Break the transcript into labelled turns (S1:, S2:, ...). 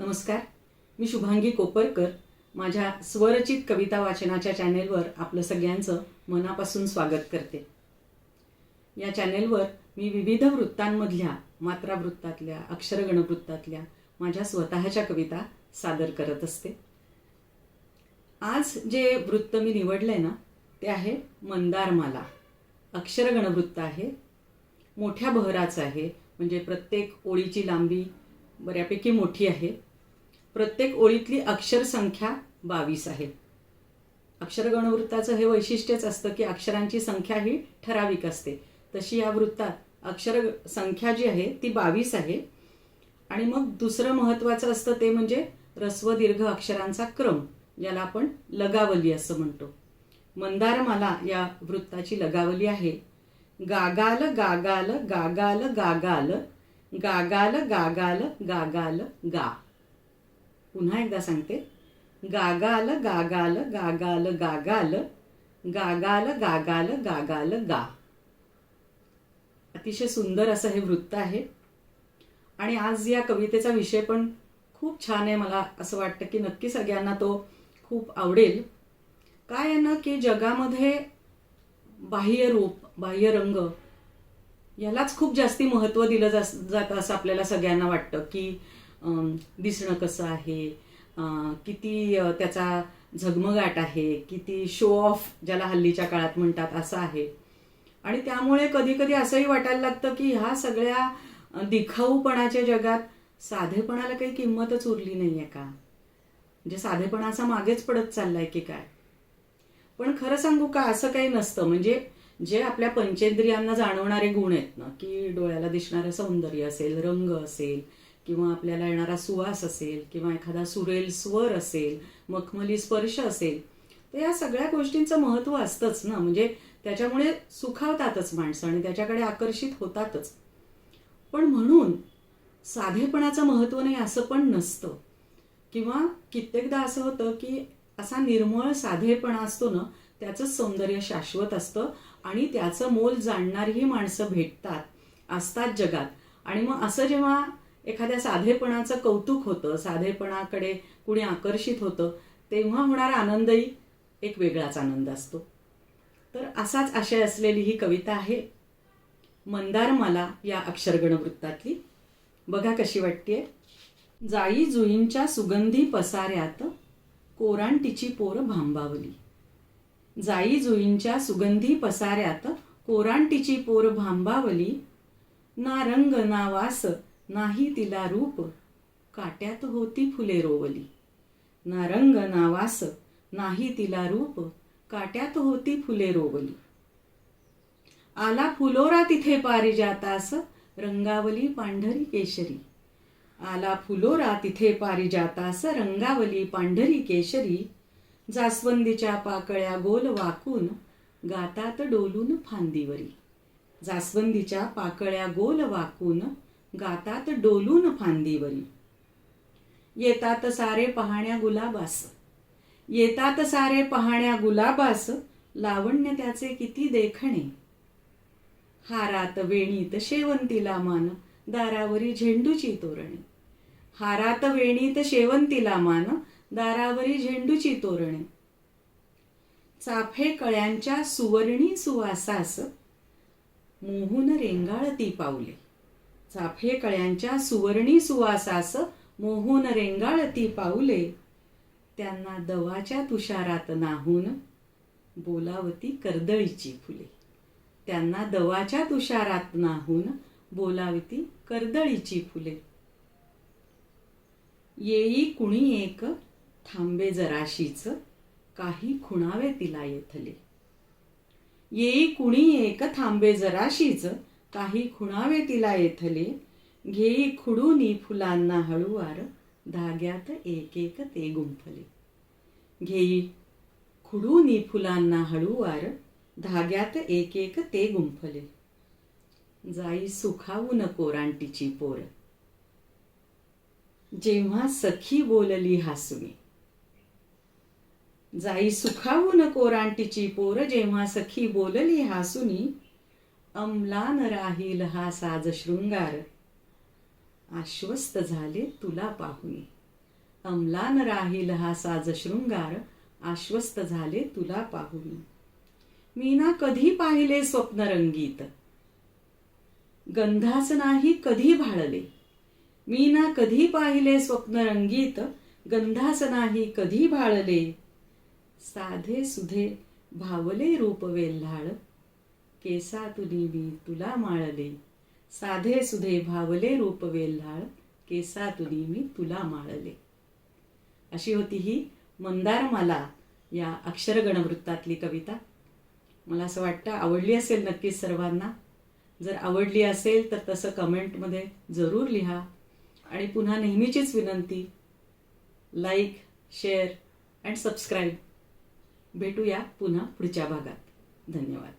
S1: नमस्कार. मी शुभांगी कोपरकर. माझ्या स्वरचित कविता वाचनाच्या चॅनेलवर आपलं सगळ्यांचं मनापासून स्वागत करते. या चॅनेलवर मी विविध वृत्तांमधल्या मात्रा वृत्तातल्या अक्षरगण वृत्तातल्या माझ्या स्वतःच्या कविता सादर करत असते. आज जे वृत्त मी निवडलंय ना ते आहे मंदारमाला. अक्षरगणवृत्त आहे मोठ्या बहराचं आहे म्हणजे प्रत्येक ओळीची लांबी बऱ्यापैकी मोठी आहे. प्रत्येक ओळीतली अक्षरसंख्या बावीस आहे. अक्षरगणवृत्ताचं हे वैशिष्ट्यच असतं की अक्षरांची संख्या ही ठराविक असते. तशी या वृत्तात अक्षर संख्या जी आहे ती बावीस आहे. आणि मग दुसरं महत्त्वाचं असतं ते म्हणजे रस्व दीर्घ अक्षरांचा क्रम ज्याला आपण लगावली असं म्हणतो. मंदारमाला या वृत्ताची लगावली आहे. गागाल गागाल गागाल गागाल. गागाल गागाल गागाल गा. पुन्हा एकदा सांगते. गागाल गागाल गागाल गागाल गागाल गागाल गागाल गा. अतिशय सुंदर असं हे वृत्त आहे. आणि आज या कवितेचा विषय पण खूप छान आहे. मला असं वाटतं की नक्की सगळ्यांना तो खूप आवडेल. काय आहे ना की जगामध्ये बाह्य रूप बाह्य रंग यालाच खूप जास्ती महत्त्व दिलं जास जातं असं आपल्याला सगळ्यांना वाटतं की दिसणं कसं आहे? किती त्याचा झगमगाट आहे? किती शो ऑफ ज्याला हल्लीच्या काळात म्हणतात असं आहे? आणि त्यामुळे कधी कधी असंही वाटायला लागतं की ह्या सगळ्या दिखाऊपणाच्या जगात साधेपणाला काही किंमतच उरली नाही आहे का? म्हणजे साधेपणा असा मागेच पडत चाललाय की काय? पण खरं सांगू का असं काही नसतं. म्हणजे जे आपल्या पंचेंद्रियांना जाणवणारे गुण आहेत ना की डोळ्याला दिसणारं सौंदर्य असेल रंग असेल किंवा आपल्याला येणारा सुवास असेल किंवा एखादा सुरेल स्वर असेल मखमली स्पर्श असेल तर या सगळ्या गोष्टींचं महत्त्व असतंच ना. म्हणजे त्याच्यामुळे सुखावतातच माणसं आणि त्याच्याकडे आकर्षित होतातच. पण म्हणून साधेपणाचं महत्त्व नाही असं पण नसतं. किंवा कित्येकदा असं होतं की असा निर्मळ साधेपणा असतो ना त्याचंच सौंदर्य शाश्वत असतं आणि त्याचं मोल जाणणारीही माणसं भेटतात असतात जगात. आणि मग असं जेव्हा एखाद्या साधेपणाचं कौतुक होतं साधेपणाकडे कुणी आकर्षित होतं तेव्हा होणारा आनंदही एक वेगळाच आनंद असतो. तर असाच आशय असलेली ही कविता आहे मंदार मला या अक्षरगण वृत्तातली. बघा कशी वाटते जाई जुईंच्या सुगंधी पसाऱ्यात कोरांटीची पोर भांबावली. जाई जुईंच्या सुगंधी पसाऱ्यात कोरांटीची पोर भांबावली. ना रंग ना वास नाही तिला रूप काट्यात होती फुले रोवली. ना रंग ना वास नाही तिला रूप काट्यात होती फुले रोवली. आला फुलोरा तिथे पारिजातास रंगावली पांढरी केशरी. आला फुलोरा तिथे पारिजातास रंगावली पांढरी केशरी. जास्वंदीच्या पाकळ्या गोल वाकून गातात डोलून फांदीवरी. जास्वंदीच्या पाकळ्या गोल वाकून गातात डोलून फांदीवरी. येतात सारे पहाण्या गुलाबास. येतात सारे पहाण्या गुलाबास लावण्य त्याचे किती देखणे. हारात वेणीत शेवंतीला मान दारावरी झेंडूची तोरणे. हारात वेणीत शेवंतीला मान दारावरी झेंडूची तोरणे. चाफे कळ्यांच्या सुवर्णी सुवासास मोहून रेंगाळती पावले चाफे कळ्यांच्या सुवर्णी सुवासास मोहून रेंगाळती पाऊले. त्यांना दवाच्या तुषारात नाहून बोलावती कर्दळीची फुले. त्यांना दवाच्या तुषारात नाहून बोलावती कर्दळीची फुले. येई कुणी एक थांबे जराशीच काही खुणावे तिला येथले. येई कुणी एक थांबे जराशीच काही खुणावे तिला येथले. घेई खुडूनी फुलांना हळुवार धाग्यात एक एक ते गुंफले. घेई खुडूनी फुलांना हळुवार धाग्यात एक एक ते गुंफले. जाई सुखावून कोरांटीची पोर. जेव्हा सखी बोलली हासुनी. जाई सुखावून कोरांटीची पोर जेव्हा सखी बोलली हासुनी अमलान राहील हा साज शृंगार. आश्वस्त झाले तुला पाहुनी अमलान राहील हा साज शृंगार आश्वस्त झाले तुला पाहून मी ना कधी पाहिले स्वप्न रंगीत गंधास नाही कधी भाळले? मी ना कधी पाहिले स्वप्न रंगीत गंधास नाही कधी भाळले? साधे सुधे भावले रूप वेल्हाळ. केसा तुनी मी तुला माळले. साधे सुधे भावले रूप वेल्हाळ केसा तुनी मी तुला माळले. अशी होती ही मंदार माला या अक्षरगणवृत्तातली कविता. मला असं वाटतं आवडली असेल नक्कीच सर्वांना. जर आवडली असेल तर तसं कमेंटमध्ये जरूर लिहा. आणि पुन्हा नेहमीचीच विनंती लाईक शेअर अँड सबस्क्राईब. भेटूया पुन्हा पुढच्या भागात. धन्यवाद.